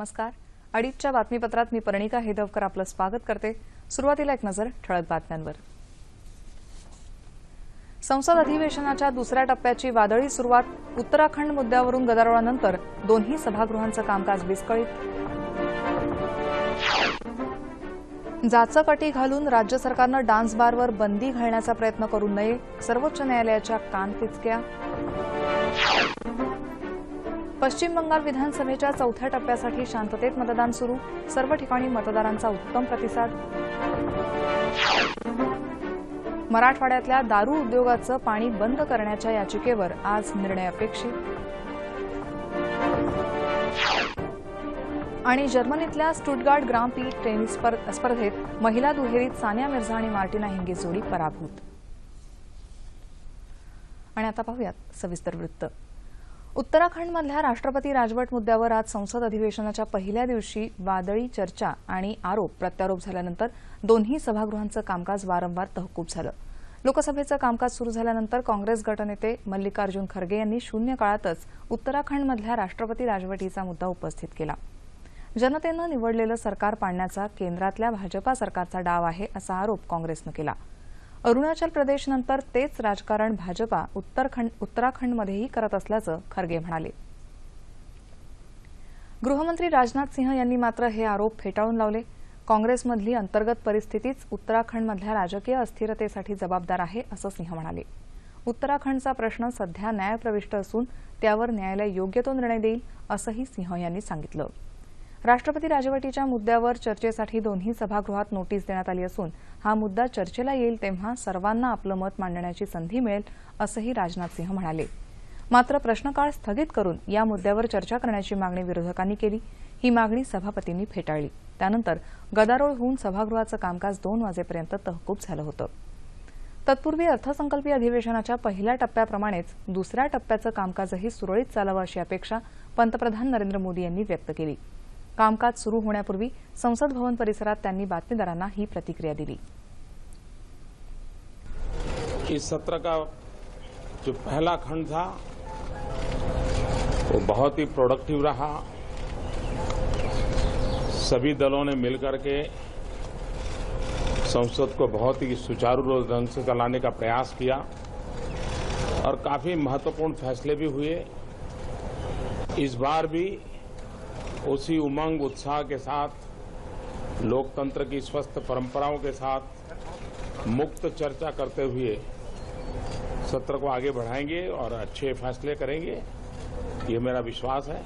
नमस्कार. अडीचच्या बातमीपत्रात मी परणिका हेदवकर आपलं स्वागत करते. सुरुवातीला एक नजर ठळक बातम्यांवर. संसद अधिवेशनाच्या दुसऱ्या टप्प्याची वादळी सुरुवात उत्तराखंड मुद्द्यावरून गदारोळानंतर दोन्ही सभागृहांचं कामकाज विस्कळीत. जाचकटी घालून राज्य सरकारनं डान्स बारवर बंदी घालण्याचा प्रयत्न करू नये सर्वोच्च न्यायालयाच्या कानपिचक्या पश्चिम बंगाल विधानसभेच्या चौथ्या टप्प्यासाठी शांततेत मतदान सुरू. सर्व ठिकाणी मतदारांचा उत्तम प्रतिसाद. मराठवाड्यातल्या दारू उद्योगाचं पाणी बंद करण्याच्या याचिकेवर आज निर्णय अपेक्षित. आणि जर्मनीतल्या स्टुटगार्ड ग्राम पी टेनिस स्पर्धेत महिला दुहेरीत सानिया मिर्झा आणि मार्टिना हिंगे जोडी पराभूत. आणि आता पाहूयात सविस्तर वृत्त. उत्तराखंडमधल्या राष्ट्रपती राजवट मुद्द्यावर आज संसद अधिवेशनाच्या पहिल्या दिवशी वादळी चर्चा आणि आरोप प्रत्यारोप झाल्यानंतर दोन्ही सभागृहांचं कामकाज वारंवार तहकूब झालं. लोकसभेचं कामकाज सुरू झाल्यानंतर काँग्रेस गटनेते मल्लिकार्जुन खरगे यांनी शून्य काळातच उत्तराखंडमधल्या राष्ट्रपती राजवटीचा मुद्दा उपस्थित केला. जनतेनं निवडलेलं सरकार पाडण्याचा केंद्रातल्या भाजपा सरकारचा डाव आहे असा आरोप काँग्रेसनं केला. अरुणाचल प्रदेशनंतर तेच राजकारण भाजपा उत्तराखंडमध्येही करत असल्याचं खरगे म्हणाले. गृहमंत्री राजनाथ सिंह यांनी मात्र हे आरोप फेटाळून लावले. काँग्रेसमधली अंतर्गत परिस्थितीच उत्तराखंडमधल्या राजकीय अस्थिरतेसाठी जबाबदार आहे असं सिंह म्हणाले. उत्तराखंडचा प्रश्न सध्या न्यायप्रविष्ट असून त्यावर न्यायालय योग्य तो निर्णय देईल असंही सिंह यांनी सांगितलं. राष्ट्रपती राजवटीच्या मुद्द्यावर चर्चेसाठी दोन्ही सभागृहात नोटीस देण्यात आली असून हा मुद्दा चर्चेला येईल तेव्हा सर्वांना आपलं मत मांडण्याची संधी मिळेल असंही राजनाथ सिंह म्हणाले. मात्र प्रश्नकाळ स्थगित करून या मुद्द्यावर चर्चा करण्याची मागणी विरोधकांनी केली. ही मागणी सभापतींनी फेटाळली. त्यानंतर गदारोळ होऊन सभागृहाचं कामकाज दोन वाजेपर्यंत तहकूब झालं होतं. तत्पूर्वी अर्थसंकल्पीय अधिवेशनाच्या पहिल्या टप्प्याप्रमाणेच दुसऱ्या टप्प्याचं कामकाजही सुरळीत चालावं अशी अपेक्षा पंतप्रधान नरेंद्र मोदी यांनी व्यक्त केली. कामकाज सुरू होण्यापूर्वी संसद भवन परिसरात त्यांनी बातमीदारांना ही प्रतिक्रिया दिली. इस सत्र का जो पहला खंड था, वो बहुत ही प्रोडक्टिव रहा। सभी दलों ने मिलकर के संसद को बहुत ही सुचारू ढंग से चलाने का प्रयास किया और काफ़ी महत्वपूर्ण फैसले भी हुए। इस बार भी उसी उमंग उत्साह के साथ, लोकतंत्र की स्वस्थ परंपराओं के साथ, मुक्त चर्चा करते हुए सत्र को आगे बढ़ाएँगे और अच्छे फैसले करेंगे। ये मेरा विश्वास है।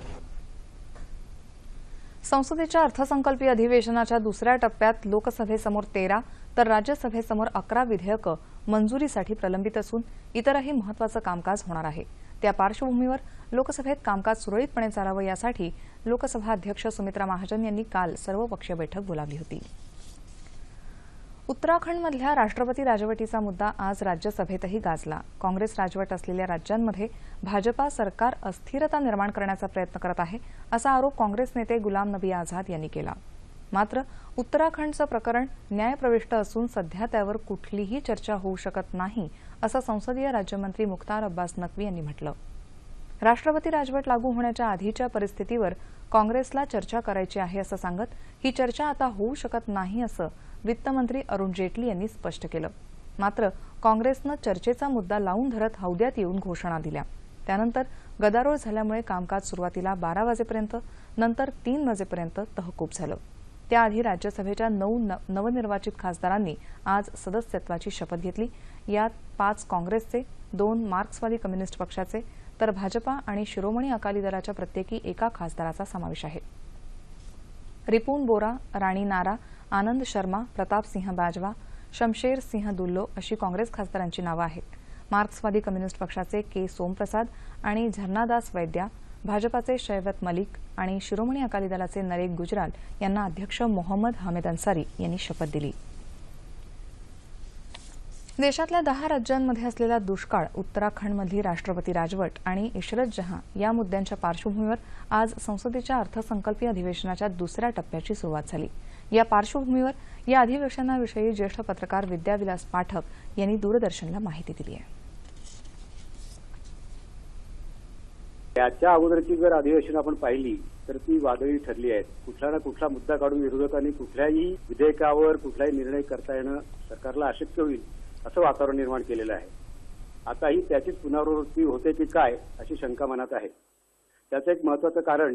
संसदेच्या अर्थसंकल्पीय अधिवेशनाच्या दुसऱ्या टप्प्यात लोकसभेसमोर तेरा तर राज्यसभेसमोर अकरा विधेयकं मंजुरीसाठी प्रलंबित असून इतरही महत्वाचं कामकाज होणार आहे. त्या पार्श्वभूमीवर लोकसभेत कामकाज सुरळीतपणे चालावं यासाठी लोकसभा अध्यक्ष सुमित्रा महाजन यांनी काल सर्वपक्षीय बैठक बोलावली होती. उत्तराखंडमधल्या राष्ट्रपती राजवटीचा मुद्दा आज राज्यसभेतही गाजला. काँग्रेस राजवट असलेल्या राज्यांमध्ये भाजपा सरकार अस्थिरता निर्माण करण्याचा प्रयत्न करत आहे असा आरोप काँग्रेस नेते गुलाम नबी आझाद यांनी केला. मात्र उत्तराखंडचं प्रकरण न्यायप्रविष्ट असून सध्या त्यावर कुठलीही चर्चा होऊ शकत नाही असं संसदीय राज्यमंत्री मुख्तार अब्बास नक्वी यांनी म्हटलं. राष्ट्रपती राजवट लागू होण्याच्या आधीच्या परिस्थितीवर काँग्रेसला चर्चा करायची आहे असं सांगत ही चर्चा आता होऊ शकत नाही असं वित्तमंत्री अरुण जेटली यांनी स्पष्ट केलं. मात्र काँग्रेसनं चर्चेचा मुद्दा लावून धरत हौद्यात येऊन घोषणा दिल्या. त्यानंतर गदारोळ झाल्यामुळे कामकाज सुरुवातीला बारा वाजेपर्यंत नंतर तीन वाजेपर्यंत तहकूब झालं. त्याआधी राज्यसभेच्या नऊ न- नवनिर्वाचित खासदारांनी आज सदस्यत्वाची शपथ घेतली. यात पाच काँग्रेसचे दोन मार्क्सवादी कम्युनिस्ट पक्षाचे तर भाजपा आणि शिरोमणी अकाली दलाच्या प्रत्येकी एका खासदाराचा समावेश आहे. रिपून बोरा राणी नारा आनंद शर्मा प्रताप सिंह बाजवा शमशेर सिंह दुल्लो अशी काँग्रेस खासदारांची नावं आहेत. मार्क्सवादी कम्युनिस्ट पक्षाचे के. सोमप्रसाद आणि झरनादास वैद्या भाजपाचे शैवत मलिक आणि शिरोमणी अकाली दलाचे नरेक गुजराल यांना अध्यक्ष मोहम्मद हमेद अन्सारी यांनी शपथ दिली. देशातल्या दहा राज्यांमध्ये असलेला दुष्काळ उत्तराखंडमधली राष्ट्रपती राजवट आणि इशरत जहां या मुद्द्यांच्या पार्श्वभूमीवर आज संसदेच्या अर्थसंकल्पीय अधिवेशनाच्या दुसऱ्या टप्प्याची सुरुवात झाली. या पार्श्वभूमीवर या अधिवेशनाविषयी ज्येष्ठ पत्रकार विद्याविलास पाठक यांनी दूरदर्शनला माहिती दिली आहे. त्याच्या अगोदरची जर अधिवेशन आपण पाहिली तर ती वादळी ठरली आहेत. कुठला ना कुठला मुद्दा काढून विरोधकांनी कुठल्याही विधेयकावर कुठलाही निर्णय करता येणं सरकारला अशक्य होईल असं वातावरण निर्माण केलेलं आहे. आता ही त्याचीच पुनरावृत्ती होते की काय अशी शंका मनात आहे. त्याचं एक महत्वाचं कारण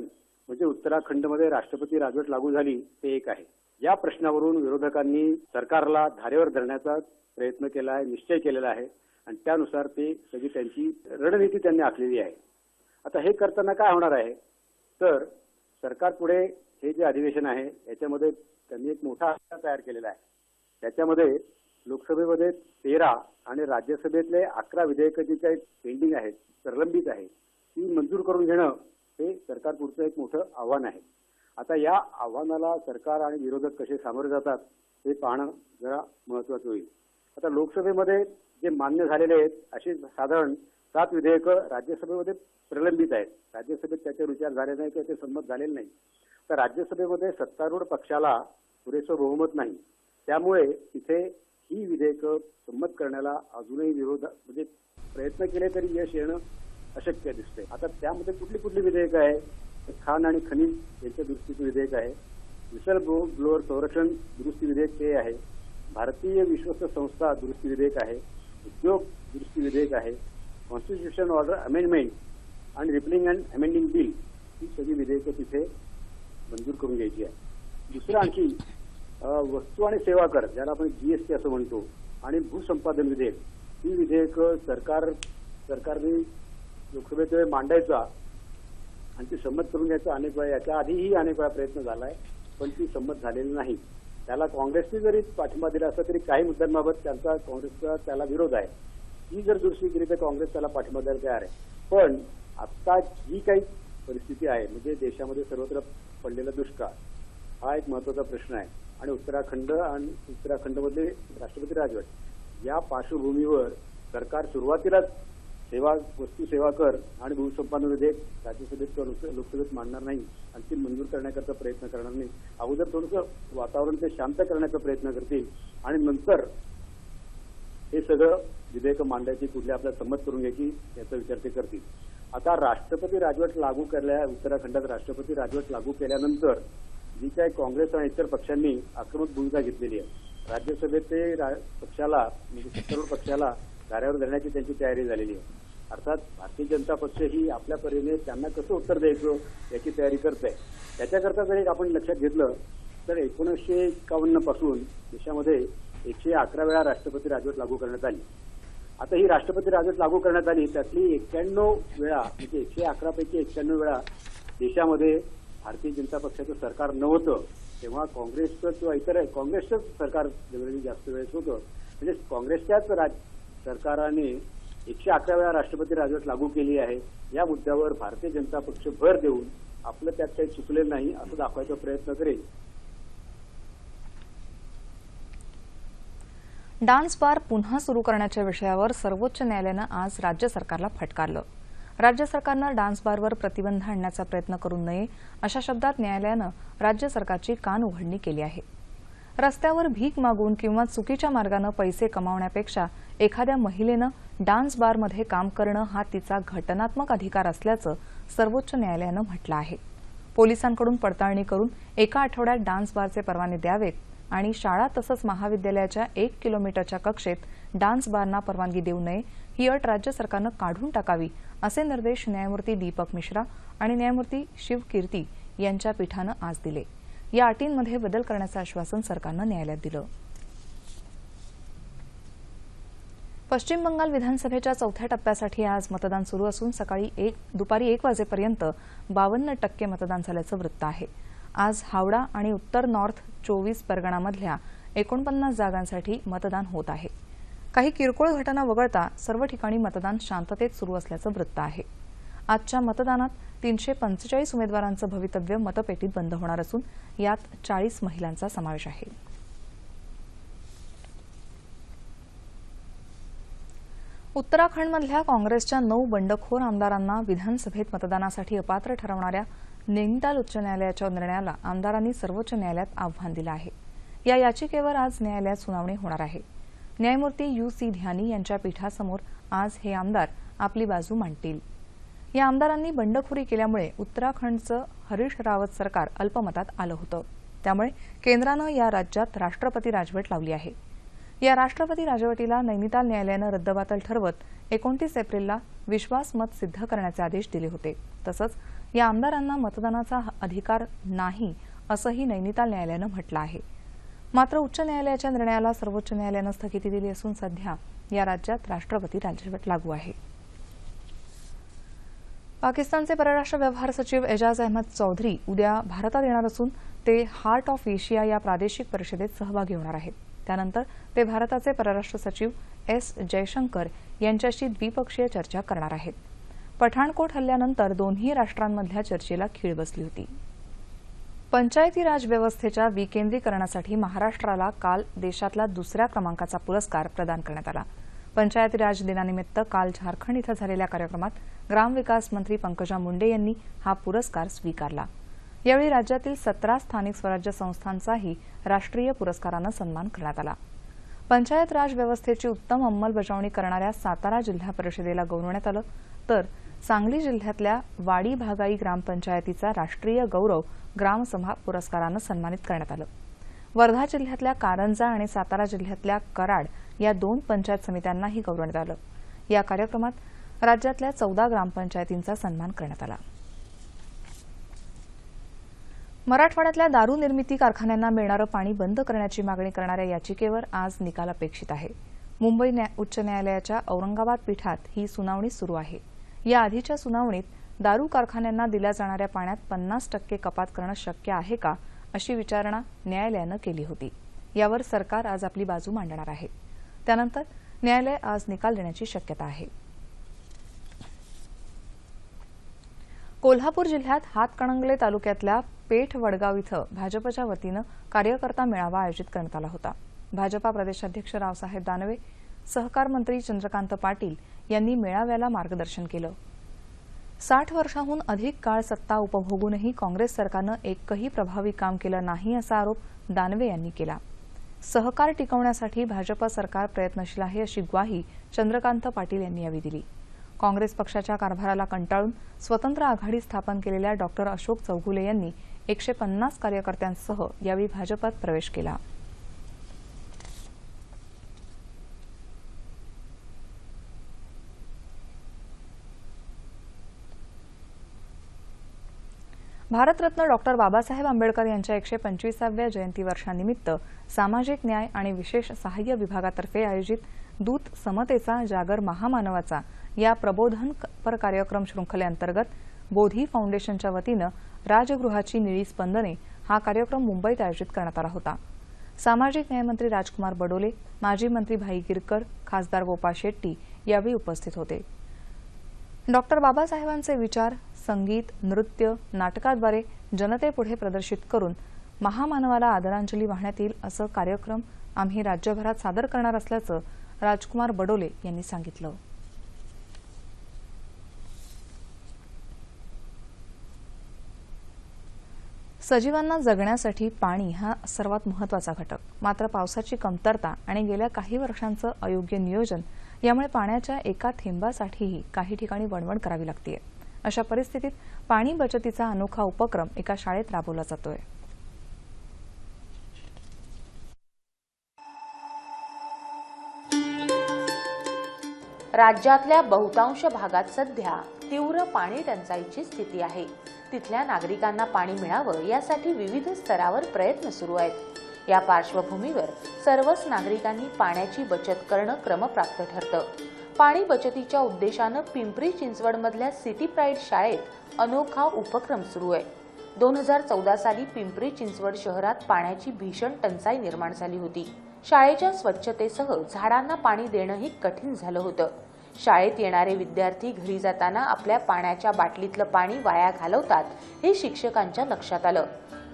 म्हणजे उत्तराखंडमध्ये राष्ट्रपती राजवट लागू झाली ते एक आहे. या प्रश्नावरून विरोधकांनी सरकारला धारेवर धरण्याचा प्रयत्न केला आहे निश्चय केलेला आहे. आणि त्यानुसार ते सगळी त्यांची रणनीती त्यांनी आखलेली आहे. आता हे करताना काय होणार आहे? तर सरकार पुढे हे जे अधिवेशन आहे याच्यामध्ये त्यांनी एक मोठा आकडा तयार केलेला आहे. त्याच्यामध्ये लोकसभेमध्ये तेरा आणि राज्यसभेतले अकरा विधेयकं जी काही पेंडिंग आहेत प्रलंबित आहे ती मंजूर करून घेणं हे सरकार पुढचं एक मोठं आव्हान आहे. आता या आव्हानाला सरकार आणि विरोधक कसे सामोरे जातात हे पाहणं जरा महत्वाचं होईल. आता लोकसभेमध्ये जे मान्य झालेले आहेत अशी साधारण सात विधेयकं राज्यसभेमध्ये प्रलंबित आहेत. राज्यसभेत त्याच्यावर विचार झाले नाही किंवा ते संमत झालेले नाही. तर राज्यसभेमध्ये सत्तारूढ पक्षाला पुरेसं बहुमत नाही. त्यामुळे तिथे ही विधेयकं संमत करण्याला अजूनही विरोध म्हणजे प्रयत्न केले तरी यश येणं अशक्य दिसते आता त्यामध्ये कुठली कुठली विधेयकं आहे? खाण आणि खनिज यांच्या दृष्टीचं विधेयक आहे. विसल ब्लोअर संरक्षण दुरुस्ती विधेयक ते आहे. भारतीय विश्वस्त संस्था दुरुस्ती विधेयक आहे. उद्योग दुरुस्ती विधेयक आहे. कॉन्स्टिट्यूशन ऑर्डर अमेंडमेंट आणि रिपलिंग अँड अमेंडिंग बिल ही सगळी विधेयकं तिथे मंजूर करून घ्यायची आहे. दुसरं आणखी वस्तू आणि सेवा कर ज्याला आपण जीएसटी असं म्हणतो आणि भूसंपादन विधेयक ही विधेयकं सरकार सरकारने लोकसभेत मांडायचा आणि ती संमत करून घ्यायचा अनेक वेळा याच्या आधीही अनेक वेळा प्रयत्न झालाय पण ती संमत झालेली नाही. त्याला काँग्रेसने जरी पाठिंबा दिला असला तरी काही मुद्द्यांबाबत त्यांचा काँग्रेसचा त्याला विरोध आहे. ही जर दुरुस्ती केली तर काँग्रेस त्याला पाठिंबा द्यायला तयार आहे. पण आता जी काही परिस्थिती आहे म्हणजे देशामध्ये सर्वत्र पडलेला दुष्काळ हा एक महत्त्वाचा प्रश्न आहे. आणि उत्तराखंड आणि उत्तराखंडमधले राष्ट्रपती राजवट या पार्श्वभूमीवर सरकार सुरुवातीलाच सेवा वस्तू सेवा कर आणि भूसंपादन विधेयक राज्यसभेत किंवा लोकसभेत मांडणार नाही आणि ती मंजूर करण्याकरता प्रयत्न करणार नाही. अगोदर थोडंसं वातावरण ते शांत करण्याचा प्रयत्न करतील आणि नंतर हे सगळं विधेयकं मांडायची कुठल्या आपल्या संमत करून घ्यायची याचा विचार ते करतील. आता राष्ट्रपती राजवट लागू केल्या उत्तराखंडात राष्ट्रपती राजवट लागू केल्यानंतर जी काही काँग्रेस आणि इतर पक्षांनी आक्रमक भूमिका घेतलेली आहे. राज्यसभेत ते रा- पक्षाला म्हणजे सत्तारूढ पक्षाला कार्यावर धरण्याची त्यांची तयारी झालेली आहे. अर्थात भारतीय जनता पक्ष ही आपल्या परीने त्यांना कसं उत्तर द्यायचं याची तयारी करत आहे. त्याच्याकरता जर एक आपण लक्षात घेतलं तर एकोणीसशे एकावन्नपासून देशामध्ये एकशे अकरा वेळा राष्ट्रपती राजवट लागू करण्यात आली. आता ही राष्ट्रपती राजवट लागू करण्यात आली. त्यातली एक्क्याण्णव वेळा म्हणजे एकशे अकरा पैकी एक्क्याण्णव वेळा देशामध्ये भारतीय जनता पक्षाचं सरकार नव्हतं. तेव्हा काँग्रेसचं किंवा इतर काँग्रेसचंच सरकार जनरली जास्त वेळेस होतं. म्हणजे काँग्रेसच्याच राज सरकाराने एकशे अकरा वेळा राष्ट्रपती राजवट लागू केली आहे. या मुद्द्यावर भारतीय जनता पक्ष भर देऊन आपलं त्यात काही चुकलेलं नाही असं दाखवायचा प्रयत्न करेल. डान्स बार पुन्हा सुरू करण्याच्या विषयावर सर्वोच्च न्यायालयानं आज राज्य सरकारला फटकारलं. राज्य सरकारनं डान्स बारवर प्रतिबंध आणण्याचा प्रयत्न करू नये अशा शब्दात न्यायालयानं राज्य सरकारची कान उघडणी केली आहे. रस्त्यावर भीक मागून किंवा चुकीच्या मार्गानं पैसे कमावण्यापेक्षा एखाद्या महिलेनं डान्स बारमध्ये काम करणं हा तिचा घटनात्मक अधिकार असल्याचं सर्वोच्च न्यायालयानं म्हटलं आहे. पोलिसांकडून पडताळणी करून एका आठवड्यात डान्स बारचे परवाने द्यावेत आणि शाळा तसंच महाविद्यालयाच्या एक किलोमीटरच्या कक्षेत डान्स बारना परवानगी देऊ नये ही अट राज्य सरकारनं काढून टाकावी असे निर्देश न्यायमूर्ती दीपक मिश्रा आणि न्यायमूर्ती शिवकीर्ती यांच्या पीठानं आज दिले. या अटींमध्ये बदल करण्याचं आश्वासन सरकारनं न्यायालयात दिलं. पश्चिम बंगाल विधानसभेच्या चौथ्या टप्प्यासाठी आज मतदान सुरू असून सकाळी एक दुपारी एक वाजेपर्यंत बावन्न टक्के मतदान झाल्याचं वृत्त आहे. आज हावडा आणि उत्तर नॉर्थ चोवीस परगणामधल्या एकोणपन्नास जागांसाठी मतदान होत आहे. काही किरकोळ घटना वगळता सर्व ठिकाणी मतदान शांततेत सुरू असल्याचं वृत्त आहे. आजच्या मतदानात तीनशे पंचेचाळीस उमेदवारांचं भवितव्य मतपेटीत बंद होणार असून यात चाळीस महिलांचा समावेश आहे. उत्तराखंडमधल्या काँग्रेसच्या नऊ बंडखोर आमदारांना विधानसभेत मतदानासाठी अपात्र ठरवणाऱ्या नैनिताल उच्च न्यायालयाच्या निर्णयाला आमदारांनी सर्वोच्च न्यायालयात आव्हान दिलं आहे. या याचिकेवर आज न्यायालयात सुनावणी होणार आहे. न्यायमूर्ती यू सी ध्यानी यांच्या पीठासमोर आज हे आमदार आपली बाजू मांडतील. या आमदारांनी बंडखोरी केल्यामुळे उत्तराखंडचं हरीश रावत सरकार अल्पमतात आलं होतं. त्यामुळे केंद्रानं या राज्यात राष्ट्रपती राजवट लावली आहे. या राष्ट्रपती राजवटीला नैनिताल न्यायालयानं रद्दबातल ठरवत एकोणतीस एप्रिलला विश्वासमत सिद्ध करण्याचे आदेश दिले होते. तसंच या आमदारांना मतदानाचा अधिकार नाही असंही नैनिताल न्यायालयानं म्हटलं आहे. मात्र उच्च न्यायालयाच्या निर्णयाला सर्वोच्च न्यायालयानं स्थगिती दिली असून सध्या या राज्यात राष्ट्रपती राजवट लागू आहे. पाकिस्तानचे परराष्ट्र व्यवहार सचिव एजाज अहमद चौधरी उद्या भारतात येणार असून ते हार्ट ऑफ एशिया या प्रादेशिक परिषदेत सहभागी होणार आहेत. त्यानंतर ते भारताचे परराष्ट्र सचिव एस जयशंकर यांच्याशी द्विपक्षीय चर्चा करणार आहेत. पठाणकोट हल्ल्यानंतर दोन्ही राष्ट्रांमधल्या चर्चेला खीळ बसली होती. पंचायती राज व्यवस्थेच्या विकेंद्रीकरणासाठी महाराष्ट्राला काल देशातला दुसऱ्या क्रमांकाचा पुरस्कार प्रदान करण्यात आला. पंचायती राज दिनानिमित्त काल झारखंड इथं झालेल्या कार्यक्रमात ग्रामविकास मंत्री पंकजा मुंडे यांनी हा पुरस्कार स्वीकारला. यावेळी राज्यातील सतरा स्थानिक स्वराज्य संस्थांचाही राष्ट्रीय पुरस्कारानं सन्मान करण्यात आला. पंचायत राज व्यवस्थेची उत्तम अंमलबजावणी करणाऱ्या सातारा जिल्हा परिषदेला गौरवण्यात आलं. तर सांगली जिल्ह्यातल्या वाडी भागाई ग्रामपंचायतीचा राष्ट्रीय गौरव ग्रामसभा पुरस्कारानं सन्मानित करण्यात आलं. वर्धा जिल्ह्यातल्या कारंजा आणि सातारा जिल्ह्यातल्या कराड या दोन पंचायत समित्यांनाही गौरवण्यात आलं. या कार्यक्रमात राज्यातल्या चौदा ग्रामपंचायतींचा सन्मान करण्यात आला. मराठवाड्यातल्या दारू निर्मिती कारखान्यांना मिळणारं पाणी बंद करण्याची मागणी करणाऱ्या याचिकेवर आज निकाल अपेक्षित आहे. मुंबई न्या- उच्च न्यायालयाच्या औरंगाबाद पीठात ही सुनावणी सुरू आहे. या आधीच्या सुनावणीत दारू कारखान्यांना दिल्या जाणाऱ्या पाण्यात पन्नास टक्के कपात करणं शक्य आहे का अशी विचारणा न्यायालयानं केली होती. यावर सरकार आज आपली बाजू मांडणार आहे. त्यानंतर न्यायालय आज निकाल देण्याची शक्यता आहे. कोल्हापूर जिल्ह्यात हातकणंगले तालुक्यातल्या पेठ वडगाव इथं भाजपच्या वतीनं कार्यकर्ता मेळावा आयोजित करण्यात आला होता. भाजपा प्रदेशाध्यक्ष रावसाहेब दानवे सहकार मंत्री चंद्रकांत पाटील यांनी मेळाव्याला मार्गदर्शन केलं. साठ वर्षाहून अधिक काळ सत्ता उपभोगूनही काँग्रेस सरकारनं एकही प्रभावी काम केलं नाही असा आरोप दानवे यांनी केला. सहकार टिकवण्यासाठी भाजप सरकार प्रयत्नशील आहे अशी ग्वाही चंद्रकांत पाटील यांनी यावेळी दिली. काँग्रेस पक्षाच्या कारभाराला कंटाळून स्वतंत्र आघाडी स्थापन केलेल्या डॉक्टर अशोक चौगुले यांनी एकशे पन्नास कार्यकर्त्यांसह यावेळी भाजपात प्रवेश केला. भारतरत्न डॉक्टर बाबासाहेब आंबेडकर यांच्या एकशे पंचवीसाव्या जयंती वर्षानिमित्त सामाजिक न्याय आणि विशेष सहाय्य विभागातर्फे आयोजित दूत समतेचा जागर महामानवाचा या प्रबोधनपर कार्यक्रम शृंखलेअंतर्गत बोधी फाउंडेशनच्या वतीनं राजगृहाची निळी स्पंदने हा कार्यक्रम मुंबईत आयोजित करण्यात आला होता. सामाजिक न्यायमंत्री राजकुमार बडोले माजी मंत्री भाई गिरकर खासदार गोपाळ शेट्टी यावेळी उपस्थित होते. डॉक्टर बाबासाहेबांचे विचार संगीत नृत्य नाटकाद्वारे जनतेपुढे प्रदर्शित करून महामानवाला आदरांजली वाहण्यात येईल असं कार्यक्रम आम्ही राज्यभरात सादर करणार असल्याचं राजकुमार बडोले यांनी सांगितलं. सजीवांना जगण्यासाठी पाणी हा सर्वात महत्त्वाचा घटक. मात्र पावसाची कमतरता आणि गेल्या काही वर्षांचं अयोग्य नियोजन यामुळे पाण्याच्या एका थेंबासाठीही काही ठिकाणी वणवण करावी लागते अशा परिस्थितीत पाणी बचतीचा अनोखा उपक्रम एका शाळेत राबवला जातोय. राज्यातल्या बहुतांश भागात सध्या तीव्र पाणी टंचाईची स्थिती आहे. तिथल्या नागरिकांना पाणी मिळावं यासाठी विविध स्तरावर प्रयत्न सुरू आहेत. या पार्श्वभूमीवर सर्वच नागरिकांनी पाण्याची बचत करणं क्रमप्राप्त ठरतं. पाणी बचतीच्या उद्देशानं पिंपरी चिंचवडमधल्या सिटी प्राईड शाळेत अनोखा उपक्रम सुरू आहे. दोन हजार चौदा साली पिंपरी चिंचवड शहरात पाण्याची भीषण टंचाई निर्माण झाली होती. शाळेच्या स्वच्छतेसह झाडांना पाणी देणंही कठीण झालं होतं. शाळेत येणारे विद्यार्थी घरी जाताना आपल्या पाण्याच्या बाटलीतलं पाणी वाया घालवतात हे शिक्षकांच्या लक्षात आलं.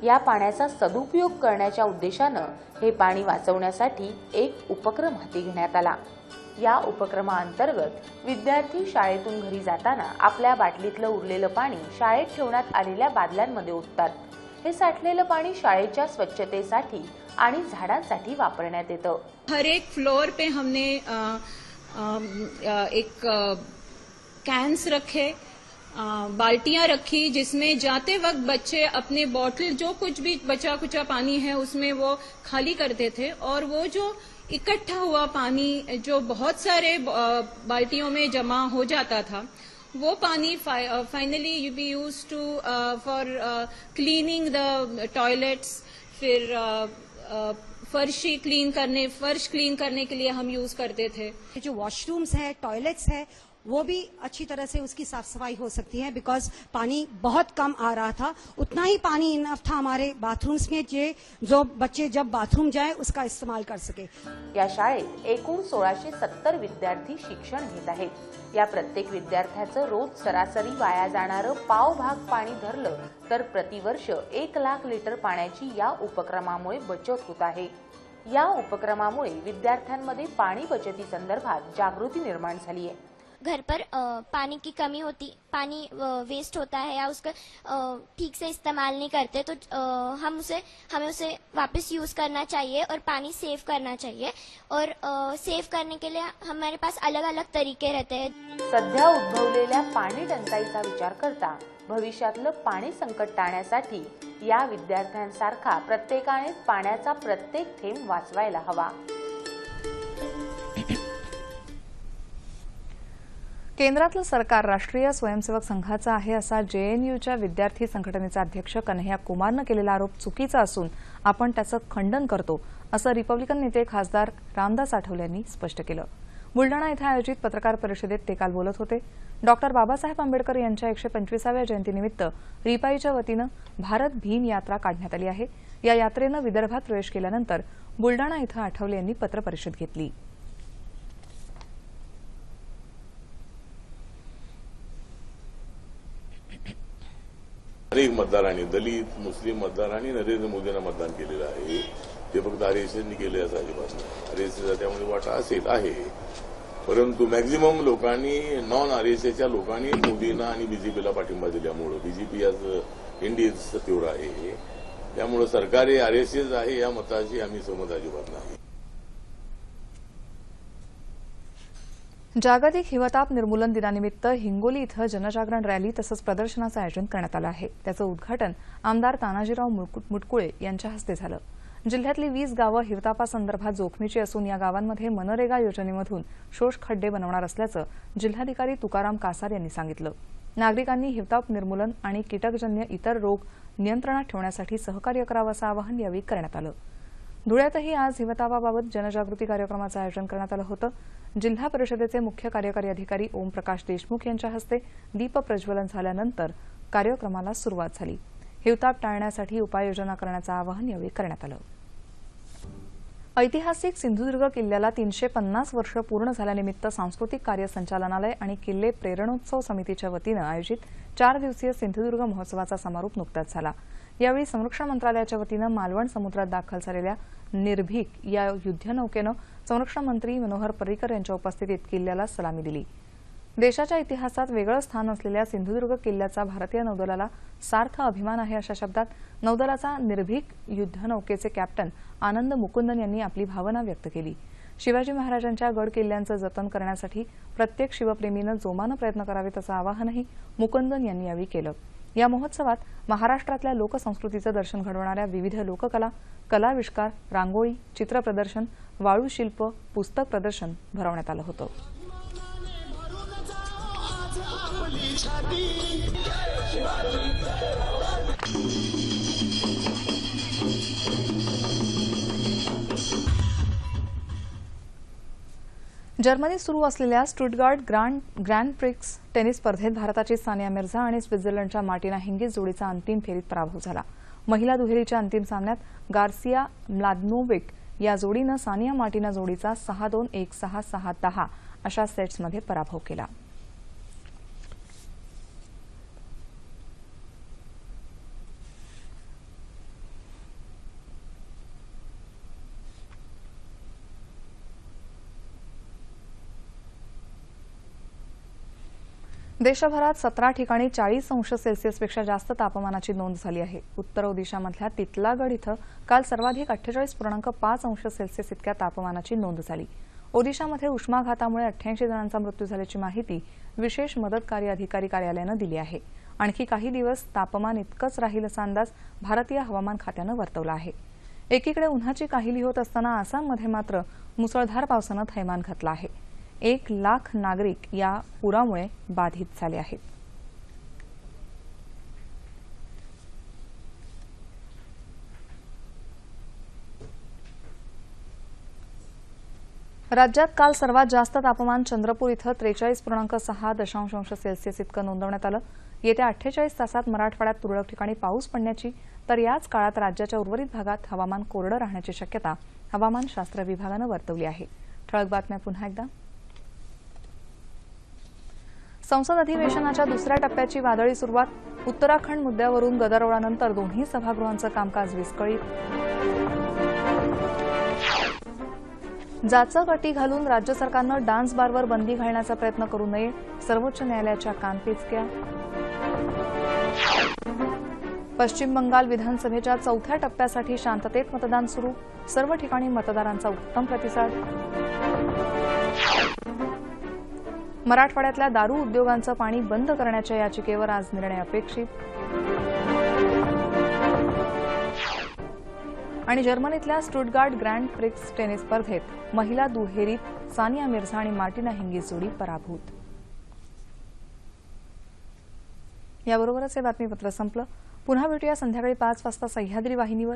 या पाण्याचा सदुपयोग करण्याच्या उद्देशानं हे पाणी वाचवण्यासाठी एक उपक्रम हाती घेण्यात आला. या उपक्रमाअंतर्गत विद्यार्थी शाळेतून घरी जाताना आपल्या बाटलीतलं उरलेलं पाणी शाळेत ठेवण्यात आलेल्या बादल्यांमध्ये ओततात. हे साठलेलं पाणी शाळेच्या स्वच्छतेसाठी आणि झाडांसाठी वापरण्यात येतं. हर एक फ्लोर पे हमने एक कैंस रखे बाल्टियां रखी जिसमें जाते वक्त बच्चे अपने बॉटल जो कुछ भी बचा कुचा पानी है उसमें वो खाली करते थे और वो जो इकट्ठा हुआ पानी जो बहुत सारे बाल्टियों में जमा हो जाता था, वो पानी finally you be use to for cleaning the toilets फिर फर्शी क्लीन करने, फर्श क्लीन करने के लिए हम यूज़ करते थे। जो वॉशरूम्स है टॉयलेट्स है वो भी अच्छी तरह से उसकी साफ सफाई हो सकती है बिकॉज पानी बहुत कम आ रहा था। उतना ही पानी इनफ था हमारे बाथरूम्स में जे जो बच्चे जब बाथरूम जाए उसका इस्तेमाल कर सके। या शाळेत एकूण सोळाशे सत्तर विद्यार्थी शिक्षण घेत आहेत. या प्रत्येक विद्यार्थ्याचं रोज सरासरी वाया जाणारं पाव भाग पाणी धरलं तर प्रतिवर्ष एक लाख लिटर पाण्याची या उपक्रमामुळे बचत होत आहे. या उपक्रमामुळे विद्यार्थ्यांमध्ये पाणी बचती संदर्भात जागृती निर्माण झाली आहे. घर पर अ, पानी की कमी होती पानी अ, वेस्ट होता है या उसका ठीक से इस्तेमाल नहीं करते तो हम उसे हमें उसे वापस यूज करना चाहिए और पानी सेव करना चाहिए। और सेव करने के लिए हमारे पास अलग अलग तरीके रहते हैं। सध्या उद्भवलेल्या पाणी टंचाईचा विचार करता भविष्यातलं पाणी संकट टाळण्यासाठी या विद्यार्थ्यांसारखा प्रत्येकाने पाण्याचा प्रत्येक थेंब वाचवायला हवा. केंद्रातलं सरकार राष्ट्रीय स्वयंसेवक संघाचं आहे असा जेएनयूच्या विद्यार्थी संघटनेचा अध्यक्ष कन्हैया कुमारनं केलेला आरोप चुकीचा असून आपण त्याचं खंडन करतो असं रिपब्लिकन नेते खासदार रामदास आठवले यांनी स्पष्ट केलं. बुलडाणा इथं आयोजित पत्रकार परिषदेत ते काल बोलत होते. डॉक्टर बाबासाहेब आंबेडकर यांच्या एकशे पंचवीसाव्या जयंतीनिमित्त रिपाईच्या वतीनं भारत भीम यात्रा काढण्यात आली आहे. या यात्रेनं विदर्भात प्रवेश केल्यानंतर बुलडाणा इथं आठवले यांनी पत्रपरिषद घेतली अनेक मतदारांनी दलित मुस्लिम मतदारांनी नरेंद्र मोदींना मतदान केलेलं आहे. ते फक्त आरएसएसनी केले असं अजिबात नाही. आरएसएसचा त्यामध्ये वाटा असेल आहे. परंतु मॅक्झिमम लोकांनी नॉन आरएसएसच्या लोकांनी मोदींना आणि बीजेपीला पाठिंबा दिल्यामुळं बीजेपी आज इंडियन तीव्र आहे. त्यामुळं सरकार हे आरएसएस आहे या मताशी आम्ही सहमत अजिबात नाही. जागतिक हिवताप निर्मूलन दिनानिमित्त हिंगोली इथं जनजागरण रॅली तसंच प्रदर्शनाचं आयोजन करण्यात आलं आहे. त्याचं उद्घाटन आमदार तानाजीराव मुटकुळे यांच्या हस्ते झालं. जिल्ह्यातली वीस गावं हिवतापासंदर्भात जोखमीची असून या गावांमध्ये मनरेगा योजनेमधून शोष खड्डे बनवणार असल्याचं जिल्हाधिकारी तुकाराम कासार यांनी सांगितलं. नागरिकांनी हिवताप निर्मूलन आणि कीटकजन्य इतर रोग नियंत्रणात ठेवण्यासाठी सहकार्य करावं असं आवाहन यावेळी करण्यात आलं. धुळ्यातही आज हिवतापाबाबत जनजागृती कार्यक्रमाचं आयोजन करण्यात आलं होतं. जिल्हा परिषदेचे मुख्य कार्यकारी अधिकारी ओमप्रकाश देशमुख यांच्या हस्ते दीप प्रज्वलन झाल्यानंतर कार्यक्रमाला सुरुवात झाली. हिवताप टाळण्यासाठी उपाययोजना करण्याचं आवाहन यावेळी करण्यात आलं. ऐतिहासिक सिंधुदुर्ग किल्ल्याला तीनशे पन्नास वर्ष पूर्ण झाल्यानिमित्त सांस्कृतिक कार्य संचालनालय आणि किल्ले प्रेरणोत्सव समितीच्या वतीनं आयोजित चार दिवसीय सिंधुदुर्ग महोत्सवाचा समारोप नुकताच झाला. यावेळी संरक्षण मंत्रालयाच्या वतीनं मालवण समुद्रात दाखल झालेल्या निर्भीक या युद्धनौकेनं संरक्षण मंत्री मनोहर पर्रिकर यांच्या उपस्थितीत किल्ल्याला सलामी दिली. देशाच्या इतिहासात वेगळं स्थान असलेल्या सिंधुदुर्ग किल्ल्याचा भारतीय नौदलाला सार्थ अभिमान आहे अशा शब्दात नौदलाचा निर्भीक युद्धनौकेचे कॅप्टन आनंद मुकुंदन यांनी आपली भावना व्यक्त केली. शिवाजी महाराजांच्या गड किल्ल्यांचं जतन करण्यासाठी प्रत्येक शिवप्रेमीनं जोमानं प्रयत्न करावेत असं आवाहनही मुकुंदन यांनी यावेळी केलं. या महोत्सवात महाराष्ट्रातल्या लोकसंस्कृतीचं दर्शन घडवणाऱ्या विविध लोककला कलाविष्कार रांगोळी चित्रप्रदर्शन वाळूशिल्प पुस्तक प्रदर्शन भरवण्यात आलं होतं. जर्मनीत सुरू असलेल्या Stuttgart grand grand prix tennis स्पर्धेत भारताची सानिया मिर्झा आणि स्वित्झर्लंडच्या मार्टिना हिंगीज जोडीचा अंतिम फेरीत पराभव झाला. महिला दुहेरीच्या अंतिम सामन्यात गार्सिया म्लादनोविक या जोडीनं सानिया मार्टिना जोडीचा सहा दोन एक सहा सहा दहा अशा सेट्समध्ये पराभव केला. देशभरात सतरा ठिकाणी चाळीस अंश सेल्सिअसपेक्षा जास्त तापमानाची नोंद झाली आहे. उत्तर ओदिशामधल्या तितलागड इथं काल सर्वाधिक अठ्ठेचाळीस पूर्णांक पाच अंश सेल्सिअस इतक्या तापमानाची नोंद झाली. ओदिशामध्ये उष्माघातामुळे अठ्ठ्याऐंशी जणांचा मृत्यू झाल्याची माहिती विशेष मदतकारी अधिकारी कार्यालयानं दिली आहे. आणखी काही दिवस तापमान इतकंच राहील असा अंदाज भारतीय हवामान खात्यानं वर्तवला आहे. एकीकडे उन्हाची काहिली होत असताना आसाममध्ये मात्र मुसळधार पावसानं थैमान घातलं आहे. एक लाख नागरिक या पुरामुळे बाधित झाले आहेत. राज्यात काल सर्वात जास्त तापमान चंद्रपूर इथं त्रेचाळीस पूर्णांक सहा दशांश अंश सेल्सिअस इतकं नोंदवण्यात आलं. येत्या अठ्ठेचाळीस तासात मराठवाड्यात तुरळक ठिकाणी पाऊस पडण्याची तर याच काळात राज्याच्या उर्वरित भागात हवामान कोरडं राहण्याची शक्यता हवामानशास्त्र विभागानं वर्तवली आहे. ठळक बातम्या पुन्हा एकदा. संसद अधिवेशनाच्या दुसऱ्या टप्प्याची वादळी सुरुवात उत्तराखंड मुद्द्यावरून गदारोळानंतर दोन्ही सभागृहांचं कामकाज विस्कळीत. जाचक अटी घालून राज्य सरकारनं डान्स बारवर बंदी घालण्याचा प्रयत्न करू नये सर्वोच्च न्यायालयाच्या कानपिचक्या पश्चिम बंगाल विधानसभेच्या चौथ्या टप्प्यासाठी शांततेत मतदान सुरू सर्व ठिकाणी मतदारांचा उत्तम प्रतिसाद. मराठवाड्यातल्या दारू उद्योगांचं पाणी बंद करण्याच्या याचिकेवर आज निर्णय अपेक्षित. आणि जर्मनीतल्या स्टुटगार्ड ग्रँड प्रिक्स टेनिस स्पर्धेत महिला दुहेरीत सानिया मिर्झा आणि मार्टिना हिंगीस जोडी पराभूत. याबरोबरच हे बातमीपत्र संपलं. पुन्हा भेटूया संध्याकाळी पाच वाजता सह्याद्री वाहिनीवर.